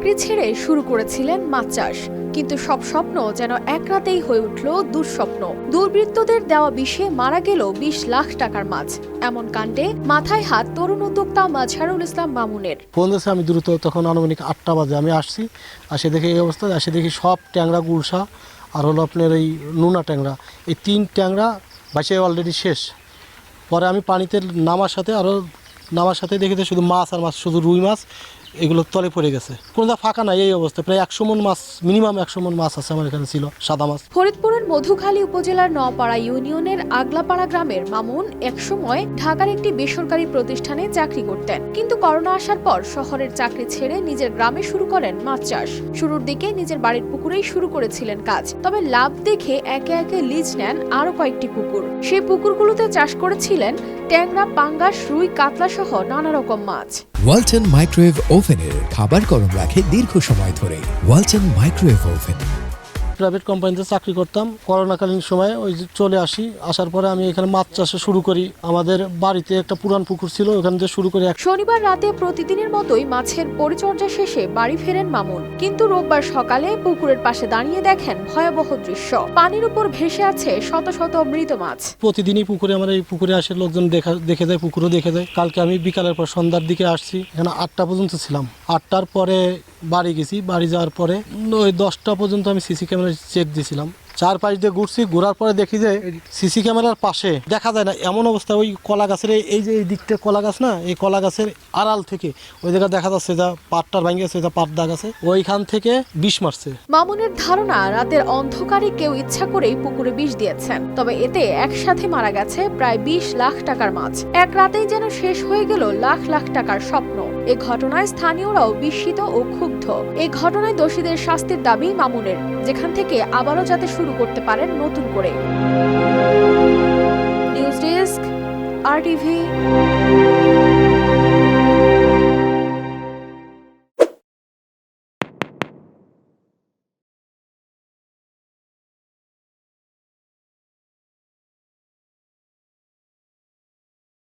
চাকরি ছেড়ে শুরু করেছিলেন মাছ চাষ। কিন্তু সব স্বপ্ন যেন এক রাতেই হয়ে উঠল দুঃস্বপ্ন। দুর্বৃত্তদের দেওয়া বিষে মারা গেল বিশ লাখ টাকার মাছ। এমন কাণ্ডে মাথায় হাত তরুণ উদ্যোক্তা মাঝহারুল ইসলাম মামুনের। ফোন আমি দ্রুত তখন আনুমানিক আটটা বাজে আমি আসছি। আসে দেখে এই অবস্থা, আসে দেখি সব ট্যাংরা, গুলশা আর হলো আপনার এই নুনা ট্যাংরা। এই তিন ট্যাংরা বাসে অলরেডি শেষ। পরে আমি পানিতে নামার সাথে আরও নামার সাথে দেখেছি শুধু মাছ আর মাছ, শুধু রুই মাছ। এগুলো তলে পড়ে গেছে। কোনো ফাঁকা নাই এই অবস্থা প্রায় একশো মন মাছ মিনিমাম একশো মন মাছ আছে আমার এখানে ছিল সাদা মাছ। ফরিদপুরের মধুখালী উপজেলার নপাড়া ইউনিয়নের আগলাপাড়া গ্রামের মামুন একসময় ঢাকার একটি বেসরকারি প্রতিষ্ঠানে চাকরি করতেন। কিন্তু করোনা আসার পর শহরের চাকরি ছেড়ে নিজের গ্রামে শুরু করেন মাছ চাষ। শুরুর দিকে নিজের বাড়ির পুকুরেই শুরু করেছিলেন কাজ। তবে লাভ দেখে একে একে লিজ নেন আরও কয়েকটি পুকুর। সেই পুকুরগুলোতে চাষ করেছিলেন ট্যাংরা পাঙ্গাস রুই কাতলা সহ নানা রকম মাছ। ওয়ালটন মাইক্রোওয়েভ ওভেনের খাবার গরম রাখে দীর্ঘ সময় ধরে। Walton microwave oven. প্রাইভেট কোম্পানিতে চাকরি করতাম। করোনাকালীন সময়ে ওই চলে আসি আসার পরে আমি এখানে মাছ চাষে শুরু করি। আমাদের বাড়িতে একটা পুরান পুকুর ছিল ওখান থেকে শুরু করি। শনিবার রাতে প্রতিদিনের মতোই মাছের পরিচর্যা শেষে বাড়ি ফেরেন মামুন। কিন্তু রোববার সকালে পুকুরের পাশে দাঁড়িয়ে দেখেন ভয়াবহ দৃশ্য। পানির উপর ভেসে আছে শত শত মৃত মাছ। প্রতিদিনই পুকুরে আমার এই পুকুরে আসে লোকজন দেখা দেখে যায় পুকুরও দেখে যায় কালকে আমি বিকালের পর সন্ধ্যার দিকে আসছি এখানে আটটা পর্যন্ত ছিলাম। আটটার পরে বাড়ি গেছি, বাড়ি যাওয়ার পরে ওই দশটা পর্যন্ত আমি সিসি ক্যামেরা চেক দিয়েছিলাম। চার পাশ দিয়ে ঘুরছি, ঘোরার পরে দেখি যে সিসি ক্যামেরার পাশে দেখা যায় না, এমন অবস্থা, ওই কলা গাছের এই- যে এই দিকটা কলা গাছ না, এই কলা গাছের আড়াল থেকে, ওই জায়গায় দেখা যাচ্ছে যা পাটটার ভাঙে গেছে যা পাট দাগ আছে, ওইখান থেকে বিষ মারছে। মামুনের ধারণা, রাতের অন্ধকারে কেউ ইচ্ছা করেই পুকুরে বিষ দিয়েছেন। তবে এতে একসাথে মারা গেছে প্রায় বিশ লাখ টাকার মাছ। এক রাতেই যেন শেষ হয়ে গেল লাখ লাখ টাকার স্বপ্ন। এ ঘটনায় স্থানীয়রাও বিস্মিত ও ক্ষুব্ধ। এ ঘটনায় দোষীদের শাস্তির দাবি মামুনের, যেখান থেকে আবারও যাতে শুরু করতে পারেন নতুন করে। News desk, R TV.